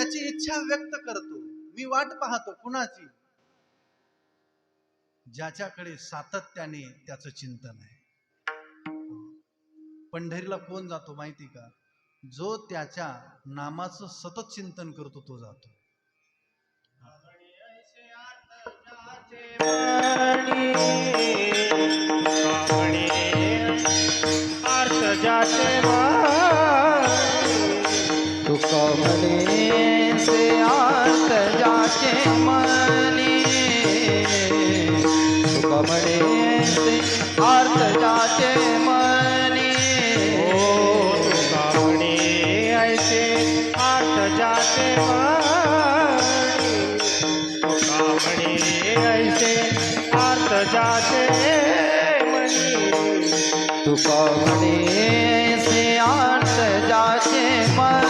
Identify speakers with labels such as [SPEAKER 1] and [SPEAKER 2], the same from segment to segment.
[SPEAKER 1] त्याची इच्छा व्यक्त करतो. मी वाट पाहतो कुणाची? ज्याच्याकडे सातत्याने त्याचं चिंतन आहे. पंढरीला कोण जातो माहिती का? जो त्याच्या नामाचं सतत चिंतन करतो तो जातो.
[SPEAKER 2] अर्थ जाते
[SPEAKER 3] कमरे अर्त जाते मने। ओ तो कमरे ऐसे अर्त जाते
[SPEAKER 2] कमरे तो ऐसे अर्त जाते मनी। तू तो कमरे ऐसे अर्त जाते मन।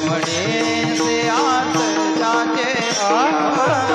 [SPEAKER 3] મળે છે આત જાતે આ